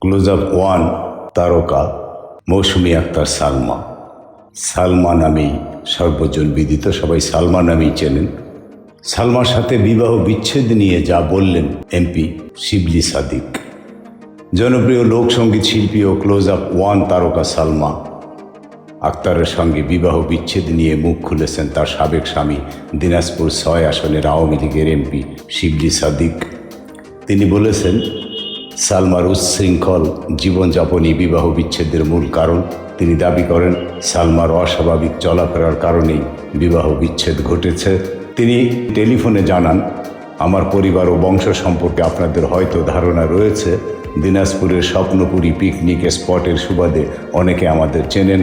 Close up one তারকা, মৌসুমী আক্তার সালমা। সালমা নামেই সর্বজন বিদিত, সবাই সালমা নামেই চেনেন। সালমার সাথে বিবাহ বিচ্ছেদ নিয়ে যা বললেন এমপি শিবলি সাদিক। জনপ্রিয় লোকসঙ্গীত শিল্পী ও ক্লোজ আপ ওয়ান তারকা সালমা আক্তারের সঙ্গে বিবাহ বিচ্ছেদ নিয়ে মুখ খুলেছেন তার সাবেক স্বামী দিনাজপুর ছয় আসনের আওয়ামী লীগের এমপি শিবলি সাদিক। তিনি বলেছেন, সালমার উচ্ছৃঙ্খল জীবনযাপনই বিবাহ বিচ্ছেদের মূল কারণ। তিনি দাবি করেন, সালমার অস্বাভাবিক চলাফেরার কারণেই বিবাহ বিচ্ছেদ ঘটেছে। তিনি টেলিফোনে জানান, আমার পরিবার ও বংশ সম্পর্কে আপনাদের হয়তো ধারণা রয়েছে দিনাজপুরের স্বপ্নপুরী পিকনিক স্পটের সুবাদে অনেকে আমাদের চেনেন।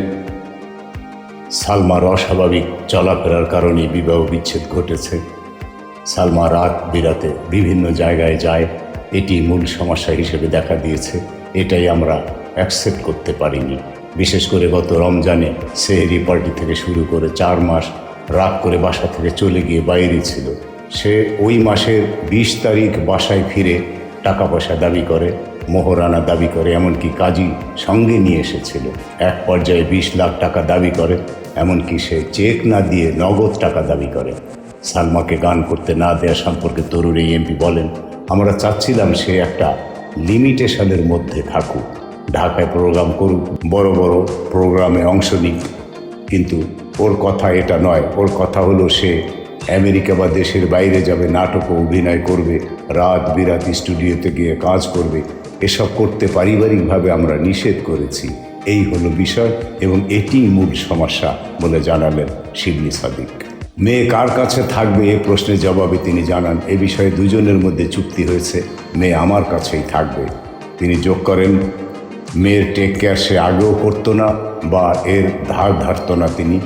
সালমার অস্বাভাবিক চলাফেরার কারণে বিবাহ বিচ্ছেদ ঘটেছে। সালমা রাত বিরাতে বিভিন্ন জায়গায় যায়, এটি মূল সমস্যা হিসেবে দেখা দিয়েছে। এটাই আমরা অ্যাকসেপ্ট করতে পারিনি। বিশেষ করে গত রমজানে সেহেরি পার্টি থেকে শুরু করে চার মাস রাগ করে বাসা থেকে চলে গিয়ে বাইরে ছিল। সে ওই মাসের বিশ তারিখ বাসায় ফিরে টাকা পয়সা দাবি করে। মোহরানা দাবি করে, এমনকি কাজী সঙ্গে নিয়ে এসেছিল। এক পর্যায়ে বিশ লাখ টাকা দাবি করে, এমনকি সে চেক না দিয়ে নগদ টাকা দাবি করে। সালমাকে গান করতে না দেওয়া সম্পর্কে তরুণ এই এমপি বলেন, আমরা চাচ্ছিলাম সে একটা লিমিটেশনের মধ্যে থাকুক। ঢাকায় প্রোগ্রাম করুক, বড় বড় প্রোগ্রামে অংশ নিক। কিন্তু ওর কথা এটা নয়, ওর কথা হলো সে আমেরিকা বা দেশের বাইরে যাবে নাটকও অভিনয় করবে, রাত বিরাত স্টুডিওতে গিয়ে কাজ করবে। এসব করতে পারিবারিকভাবে আমরা নিষেধ করেছি। এই হলো বিষয় এবং এটি মূল সমস্যা বলে জানালেন শিবলি সাদিক। মেয়ে কার কাছে থাকবে এ প্রশ্নের জবাবে তিনি জানান, এ বিষয়ে দুজনের মধ্যে চুক্তি হয়েছে, মেয়ে আমার কাছেই থাকবে। তিনি যোগ করেন, মেয়ের টেক কেয়ার সে আগেও করতো না বা এর ধার ধারত না তিনি।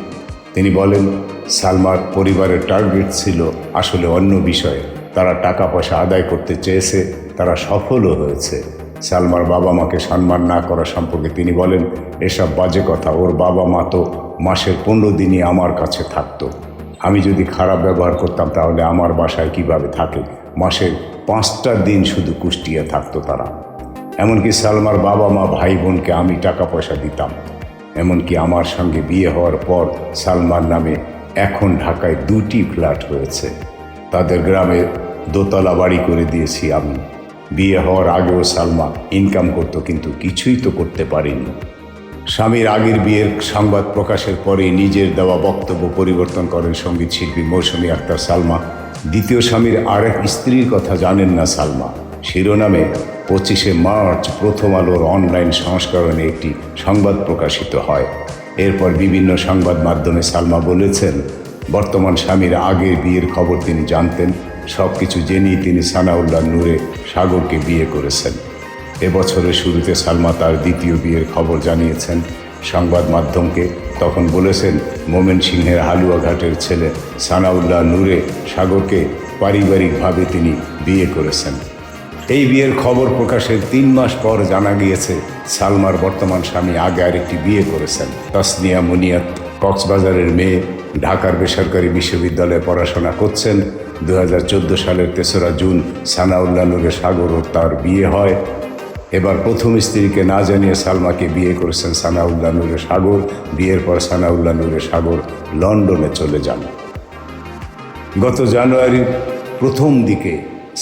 তিনি বলেন, সালমার পরিবারের টার্গেট ছিল আসলে অন্য বিষয়ে। তারা টাকা পয়সা আদায় করতে চেয়েছে, তারা সফলও হয়েছে। সালমার বাবা মাকে সম্মান না করা সম্পর্কে তিনি বলেন, এসব বাজে কথা, ওর বাবা মা তো মাসের পনেরো দিনই আমার কাছে থাকতো। আমি যদি খারাপ ব্যবহার করতাম তাহলে আমার বাসায় কীভাবে থাকে? মাসের পাঁচটা দিন শুধু কুষ্টিয়া থাকতো তারা। এমনকি সালমার বাবা মা ভাই বোনকে আমি টাকা পয়সা দিতাম। এমনকি আমার সঙ্গে বিয়ে হওয়ার পর সালমার নামে এখন ঢাকায় দুটি ফ্ল্যাট হয়েছে। তাদের গ্রামে দোতলা বাড়ি করে দিয়েছি আমি। বিয়ে হওয়ার আগেও সালমা ইনকাম করতো, কিন্তু কিছুই তো করতে পারিনি। স্বামীর আগের বিয়ের সংবাদ প্রকাশের পরে নিজের দেওয়া বক্তব্য পরিবর্তন করেন সংগীত শিল্পী মৌসুমী আক্তার সালমা। দ্বিতীয় স্বামীর আরেক স্ত্রীর কথা জানেন না সালমা। শিরোনামে পঁচিশে মার্চ প্রথম আলোর অনলাইন সংস্করণে একটি সংবাদ প্রকাশিত হয়। এরপর বিভিন্ন সংবাদ মাধ্যমে সালমা বলেছেন, বর্তমান স্বামীর আগের বিয়ের খবর তিনি জানতেন সব কিছু জেনেই তিনি সানাউল্লাহ নূরে সাগরকে বিয়ে করেছেন। এবছরের শুরুতে সালমা তার দ্বিতীয় বিয়ের খবর জানিয়েছেন সংবাদ মাধ্যমকে। তখন বলেছেন, মোমেন সিংহের হালুয়াঘাটের ছেলে সানাউল্লাহ নূরে সাগরকে পারিবারিকভাবে তিনি বিয়ে করেছেন। এই বিয়ের খবর প্রকাশের তিন মাস পর জানা গিয়েছে, সালমার বর্তমান স্বামী আগে আরেকটি বিয়ে করেছেন। তাসনিয়া মুনিয়াত কক্সবাজারের মেয়ে, ঢাকার বেসরকারি বিশ্ববিদ্যালয়ে পড়াশোনা করছেন। দু হাজার চোদ্দ সালের তেসরা জুন সানাউল্লাহ নূরে সাগর ও তার বিয়ে হয়। এবার প্রথম স্ত্রীকে না জানিয়ে সালমাকে বিয়ে করেছেন সানাউল্লাহ নূরে সাগর। বিয়ের পর সানাউল্লাহ নূরে সাগর লন্ডনে চলে যান। গত জানুয়ারির প্রথম দিকে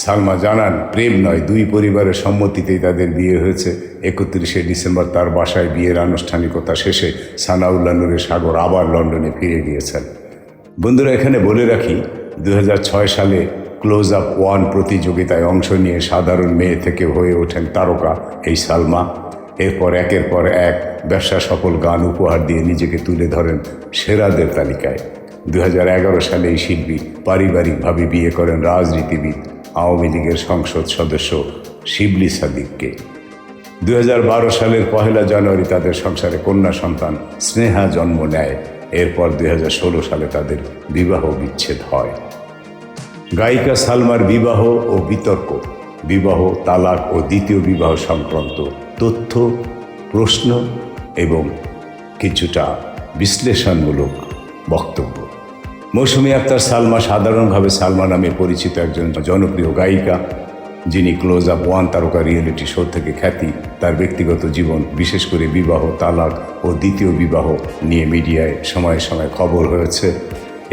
সালমা জানান, প্রেম নয়, দুই পরিবারের সম্মতিতেই তাদের বিয়ে হয়েছে। একত্রিশে ডিসেম্বর তার বাসায় বিয়ের আনুষ্ঠানিকতা শেষে সানাউল্লাহ নূরে সাগর আবার লন্ডনে ফিরে গিয়েছেন। বন্ধুরা, এখানে বলে রাখি দু হাজার ছয় সালে ক্লোজ আপ ওয়ান প্রতিযোগিতায় অংশ নিয়ে সাধারণ মেয়ে থেকে হয়ে ওঠেন তারকা এই সালমা। এরপর একের পর এক ব্যবসা সফল গান উপহার দিয়ে নিজেকে তুলে ধরেন সেরাদের তালিকায়। দু হাজার এগারো সালে এই শিল্পী পারিবারিকভাবে বিয়ে করেন রাজনীতিবিদ, আওয়ামী লীগের সংসদ সদস্য শিবলি সাদিককে। দু হাজার বারো সালের পহেলা জানুয়ারি তাদের সংসারে কন্যা সন্তান স্নেহা জন্ম নেয়। এরপর দু হাজার ষোলো সালে তাদের বিবাহ বিচ্ছেদ হয়। গায়িকা সালমার বিবাহ ও বিতর্ক, বিবাহ, তালাক ও দ্বিতীয় বিবাহ সংক্রান্ত তথ্য, প্রশ্ন এবং কিছুটা বিশ্লেষণমূলক বক্তব্য। মৌসুমী আক্তার সালমা সাধারণভাবে সালমা নামে পরিচিত একজন জনপ্রিয় গায়িকা, যিনি ক্লোজ আপ ওয়ান তারকা রিয়েলিটি শো থেকে খ্যাতি, তার ব্যক্তিগত জীবন, বিশেষ করে বিবাহ, তালাক ও দ্বিতীয় বিবাহ নিয়ে মিডিয়ায় সময়ে সময়ে খবর হয়েছে।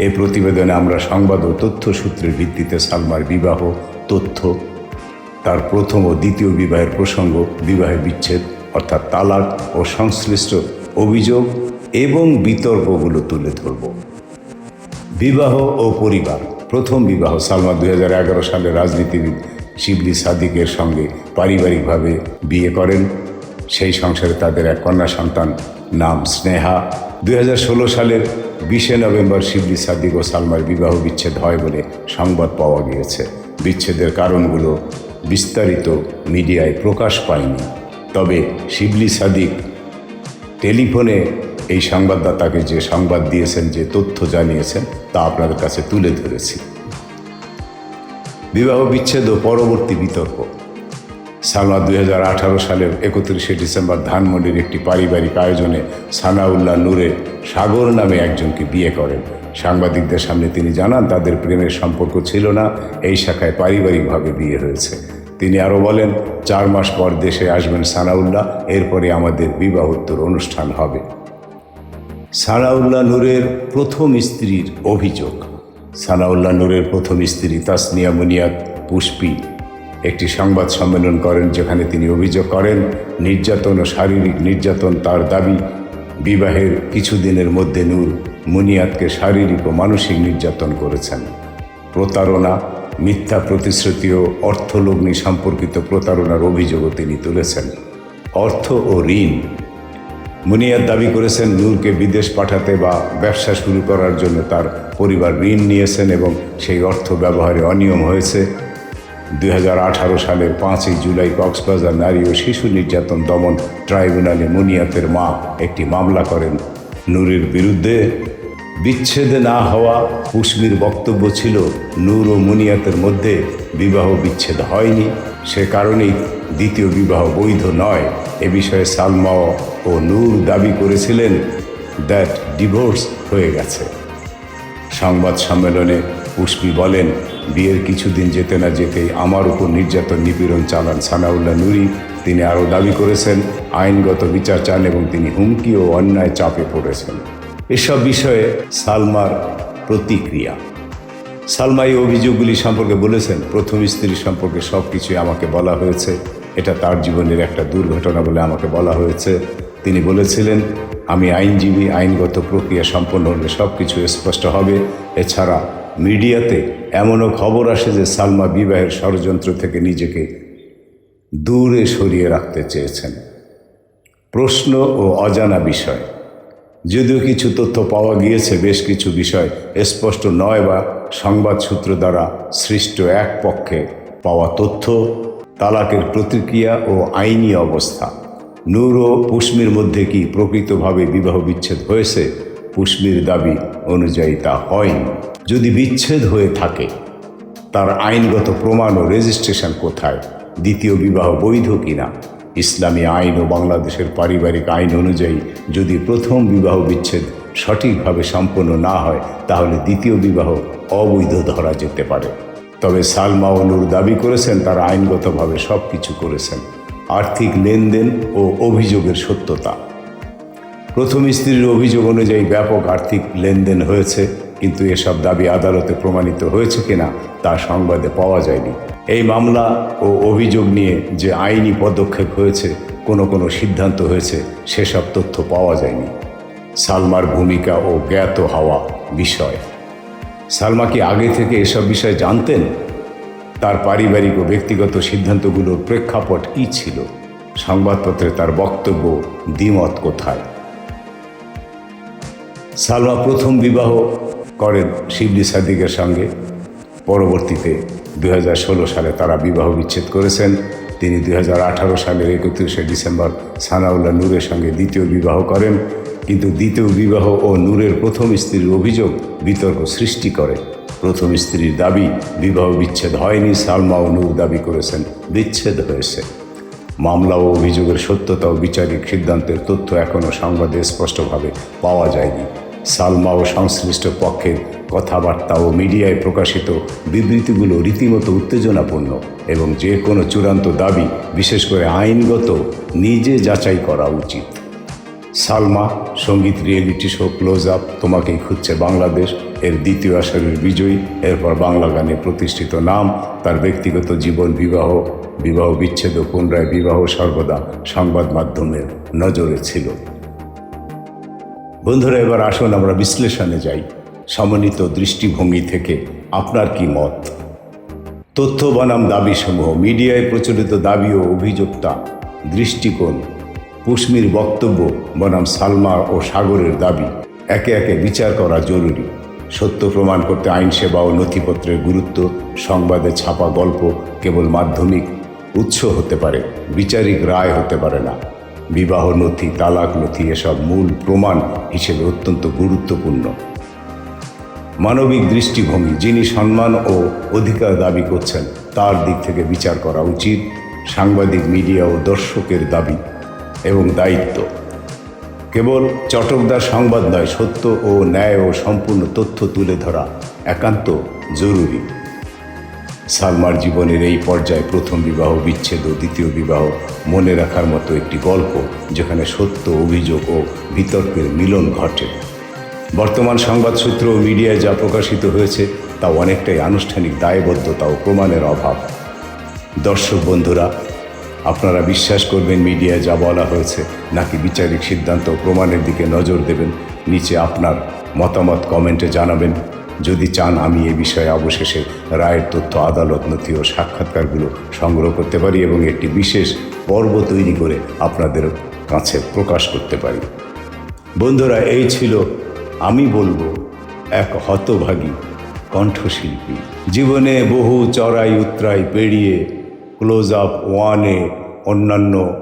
এই প্রতিবেদনে আমরা সংবাদ ও তথ্য সূত্রের ভিত্তিতে সালমার বিবাহ, তথ্য, তার প্রথম ও দ্বিতীয় বিবাহের প্রসঙ্গ, বিবাহে বিচ্ছেদ, অর্থাৎ তালাক ও সংশ্লিষ্ট অভিযোগ এবং বিতর্কগুলো তুলে ধরব। বিবাহ ও পরিবার, প্রথম বিবাহ সালমা দু হাজার এগারো সালে রাজনীতিবিদ শিবলি সাদিকের সঙ্গে পারিবারিকভাবে বিয়ে করেন। সেই সংসারে তাদের এক কন্যা সন্তান নাম স্নেহা। দু হাজার ষোলো সালের বিশে নভেম্বর শিবলি সাদিক ও সালমার বিবাহ বিচ্ছেদ হয় বলে সংবাদ পাওয়া গিয়েছে। বিচ্ছেদের কারণগুলো বিস্তারিত মিডিয়ায় প্রকাশ পায়নি। তবে শিবলি সাদিক টেলিফোনে এই সংবাদদাতাকে যে সংবাদ দিয়েছেন, যে তথ্য জানিয়েছেন, তা আপনাদের কাছে তুলে ধরেছি। বিবাহ বিচ্ছেদ ও পরবর্তী বিতর্ক। সালমা দুই হাজার আঠারো সালের একত্রিশে ডিসেম্বর ধানমন্ডির একটি পারিবারিক আয়োজনে সানাউল্লাহ নূরে সাগর নামে একজনকে বিয়ে করেন। সাংবাদিকদের সামনে তিনি জানান, তাদের প্রেমের সম্পর্ক ছিল না, এই শাখায় পারিবারিকভাবে বিয়ে হয়েছে। তিনি আরও বলেন, চার মাস পর দেশে আসবেন সানাউল্লাহ এরপরে আমাদের বিবাহোত্তর অনুষ্ঠান হবে। সানাউল্লাহ নূরের প্রথম স্ত্রীর অভিযোগ। সানাউল্লাহ নূরের প্রথম স্ত্রী তাসনিয়া মুনিয়াত পুষ্পি। একটি সংবাদ সম্মেলন করেন যেখানে তিনি অভিযোগ করেন, নির্যাতন ও শারীরিক নির্যাতন তার দাবি, বিবাহের কিছুদিনের মধ্যে নূর মুনিয়াতকে শারীরিক ও মানসিক নির্যাতন করেছেন। প্রতারণা, মিথ্যা প্রতিশ্রুতি ও অর্থলগ্নি সম্পর্কিত প্রতারণার অভিযোগও তিনি তুলেছেন। অর্থ ও ঋণ। মুনিয়াত দাবি করেছেন নূরকে বিদেশ পাঠাতে বা ব্যবসা শুরু করার জন্য তার পরিবার ঋণ নিয়েছেন এবং সেই অর্থ ব্যবহারে অনিয়ম হয়েছে। দুই সালের পাঁচই জুলাই কক্সবাজার নারী ও শিশু নির্যাতন দমন ট্রাইব্যুনালে মুনিয়াতের মা একটি মামলা করেন। নূরের বিরুদ্ধে বিচ্ছেদ না হওয়া পুষ্মির বক্তব্য ছিল, নূর ও মুনিয়াতের মধ্যে বিবাহ বিচ্ছেদ হয়নি। সে কারণেই দ্বিতীয় বিবাহ বৈধ নয়। এ বিষয়ে সালমা ও নূর দাবি করেছিলেন দ্যাট ডিভোর্স হয়ে গেছে। সংবাদ সম্মেলনে পুষ্পি বলেন বিয়ের কিছুদিন যেতে না যেতেই আমার উপর নির্যাতন, নিপীড়ন চালান সানাউল্লাহ নুরি। তিনি আরও দাবি করেছেন, আইনগত বিচার চান এবং তিনি হুমকি ও অন্যায় চাপে পড়েছেন। এসব বিষয়ে সালমার প্রতিক্রিয়া। সালমা এই অভিযোগগুলি সম্পর্কে বলেছেন, প্রথম স্ত্রী সম্পর্কে সব কিছুই আমাকে বলা হয়েছে। এটা তার জীবনের একটা দুর্ঘটনা বলে আমাকে বলা হয়েছে। তিনি বলেছিলেন, আমি আইনজীবী, আইনগত প্রক্রিয়া সম্পন্ন হলে সব কিছু স্পষ্ট হবে। এছাড়া মিডিয়াতে এমনও খবর আসে যে সালমা বিবাহের ষড়যন্ত্র থেকে নিজেকে দূরে সরিয়ে রাখতে চেয়েছেন। প্রশ্ন ও অজানা বিষয়। যদিও কিছু তথ্য পাওয়া গিয়েছে, বেশ কিছু বিষয় স্পষ্ট নয় বা সংবাদ সূত্র দ্বারা সৃষ্ট এক পক্ষে পাওয়া তথ্য, তালাকের প্রতিক্রিয়া ও আইনি অবস্থা। নূর ও পুষ্মির মধ্যে কি প্রকৃতভাবে বিবাহ বিচ্ছেদ হয়েছে, পুষ্মির দাবি অনুযায়ী তা হয়নি। যদি বিচ্ছেদ হয়ে থাকে, তার আইনগত প্রমাণ ও রেজিস্ট্রেশন কোথায়? দ্বিতীয় বিবাহ বৈধ কিনা? ইসলামী আইন ও বাংলাদেশের পারিবারিক আইন অনুযায়ী যদি প্রথম বিবাহ বিচ্ছেদ সঠিকভাবে সম্পন্ন না হয়, তাহলে দ্বিতীয় বিবাহ অবৈধ ধরা যেতে পারে। তবে সালমা ও নূর দাবি করেছেন, তারা আইনগতভাবে সব কিছু করেছেন। আর্থিক লেনদেন ও অভিযোগের সত্যতা। প্রথম স্ত্রীর অভিযোগ অনুযায়ী ব্যাপক আর্থিক লেনদেন হয়েছে। কিন্তু এসব দাবি আদালতে প্রমাণিত হয়েছে কিনা তা সংবাদে পাওয়া যায়নি। এই মামলা ও অভিযোগ নিয়ে যে আইনি পদক্ষেপ হয়েছে, কোনো কোনো সিদ্ধান্ত হয়েছে, সেসব তথ্য পাওয়া যায়নি। সালমার ভূমিকা ও জ্ঞাত হওয়া বিষয়। সালমা কি আগে থেকে এসব বিষয়ে জানতেন? তার পারিবারিক ও ব্যক্তিগত সিদ্ধান্তগুলোর প্রেক্ষাপট কী ছিল? সংবাদপত্রে তার বক্তব্য, দ্বিমত কোথায়? সালমা প্রথম বিবাহ করেন শিবলি সাদিকের সঙ্গে। পরবর্তীতে দু হাজার ষোলো সালে তারা বিবাহ বিচ্ছেদ করেছেন। তিনি দু হাজার আঠারো সালের একত্রিশে ডিসেম্বর সানাউল্লাহ নূরের সঙ্গে দ্বিতীয় বিবাহ করেন। কিন্তু দ্বিতীয় বিবাহ ও নূরের প্রথম স্ত্রীর অভিযোগ বিতর্ক সৃষ্টি করে। প্রথম স্ত্রীর দাবি, বিবাহ বিচ্ছেদ হয়নি, সালমা ও নূর দাবি করেছেন, বিচ্ছেদ হয়েছে। মামলা ও অভিযোগের সত্যতা ও বিচারিক সিদ্ধান্তের তথ্য এখনও সংবাদে স্পষ্টভাবে পাওয়া যায়নি। সালমা ও সংশ্লিষ্ট পক্ষের কথাবার্তা ও মিডিয়ায় প্রকাশিত বিবৃতিগুলো রীতিমতো উত্তেজনাপূর্ণ এবং যে কোনো চূড়ান্ত দাবি, বিশেষ করে আইনগত, নিজে যাচাই করা উচিত। সালমা, সংগীত রিয়েলিটি শো ক্লোজ আপ তোমাকেই খুঁজছে বাংলাদেশ। এর দ্বিতীয় আসরের বিজয়ী, এরপর বাংলা গানে প্রতিষ্ঠিত নাম, তার ব্যক্তিগত জীবন বিবাহ বিবাহ বিচ্ছেদ ও পুনরায় বিবাহ সর্বদা সংবাদ মাধ্যমের নজরে ছিল। বন্ধুরা, এবার আসুন আমরা বিশ্লেষণে যাই। সমন্বিত দৃষ্টিভঙ্গি থেকে আপনার কি মত? তথ্য বনাম দাবিসমূহ, মিডিয়ায় প্রচলিত দাবি ও অভিযোগটা দৃষ্টিকোণ পুষ্মির বক্তব্য বনাম সালমা ও সাগরের দাবি। একে একে বিচার করা জরুরি। সত্য প্রমাণ করতে আইন সেবা ও নথিপত্রের গুরুত্ব, সংবাদে ছাপা গল্প কেবল মাধ্যমিক উৎস হতে পারে, বিচারিক রায় হতে পারে না। বিবাহ নথি, তালাক নথি এসব মূল প্রমাণ হিসেবে অত্যন্ত গুরুত্বপূর্ণ। মানবিক দৃষ্টিভঙ্গি, যিনি সম্মান ও অধিকার দাবি করছেন, তার দিক থেকে বিচার করা উচিত, সাংবাদিক, মিডিয়া ও দর্শকের দাবি এবং দায়িত্ব। কেবল চটকদার সংবাদ নয়, সত্য ও ন্যায় ও সম্পূর্ণ তথ্য তুলে ধরা একান্ত জরুরি। সালমার জীবনের এই পর্যায়ে প্রথম বিবাহ বিচ্ছেদ ও দ্বিতীয় বিবাহ মনে রাখার মতো একটি গল্প যেখানে সত্য, অভিযোগ ও বিতর্কের মিলন ঘটে। বর্তমান সংবাদ সূত্র ও মিডিয়ায় যা প্রকাশিত হয়েছে তা অনেকটাই আনুষ্ঠানিক, দায়বদ্ধতা ও প্রমাণের অভাব। দর্শক বন্ধুরা, আপনারা বিশ্বাস করবেন মিডিয়ায় যা বলা হয়েছে, নাকি বিচারিক সিদ্ধান্ত প্রমাণের দিকে নজর দেবেন, নিচে আপনার মতামত কমেন্টে জানাবেন। যদি চান আমি এ বিষয়ে অবশেষে রায়ের তথ্য, আদালত নথি ও সাক্ষাৎকারগুলো সংগ্রহ করতে পারি এবং একটি বিশেষ পর্ব তৈরি করে আপনাদের কাছে প্রকাশ করতে পারি। বন্ধুরা, এই ছিল আমি বলব এক হতভাগী কণ্ঠশিল্পী। জীবনে বহু চড়াই উতরাই পেরিয়ে ক্লোজ আপ ওয়ানে অন্যান্য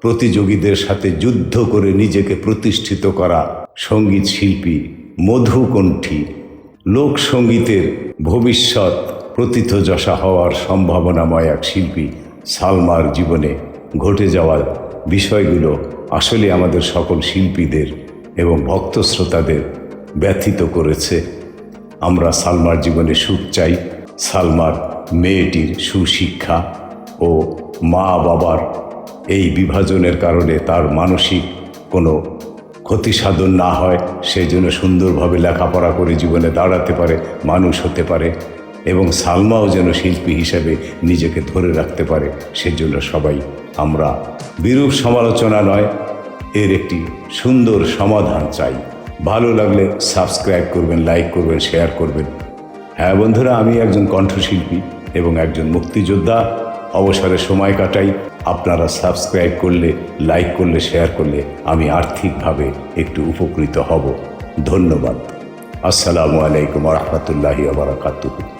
প্রতিযোগীদের সাথে যুদ্ধ করে নিজেকে প্রতিষ্ঠিত করা সংগীত শিল্পী মধুকণ্ঠী লোকসঙ্গীতের ভবিষ্যৎ প্রথিতযশা হওয়ার সম্ভাবনাময় এক শিল্পী সালমার জীবনে ঘটে যাওয়া বিষয়গুলো আসলে আমাদের সকল শিল্পীদের এবং ভক্ত শ্রোতাদের ব্যথিত করেছে। আমরা সালমার জীবনে সুখ চাই। সালমার মেয়েটির সুশিক্ষা ও মা বাবার এই বিভাজনের কারণে তার মানসিক কোনো ক্ষতি সাধন না হয় সেই জন্য সুন্দরভাবে লেখাপড়া করে জীবনে দাঁড়াতে পারে, মানুষ হতে পারে, এবং সালমাও যেন শিল্পী হিসেবে নিজেকে ধরে রাখতে পারে, সেজন্য সবাই আমরা বিরূপ সমালোচনা নয়, এর একটি সুন্দর সমাধান চাই। ভালো লাগলে সাবস্ক্রাইব করবেন, লাইক করবেন, শেয়ার করবেন। হ্যাঁ বন্ধুরা, আমি একজন কণ্ঠশিল্পী এবং একজন মুক্তিযোদ্ধা। অবসরে সময় কাটাই। আপনারা সাবস্ক্রাইব করলে লাইক করলে শেয়ার করলে আমি আর্থিকভাবে একটু উপকৃত হব। ধন্যবাদ। আসসালামু আলাইকুম রহমতুল্লাহি বারাকাতুহু।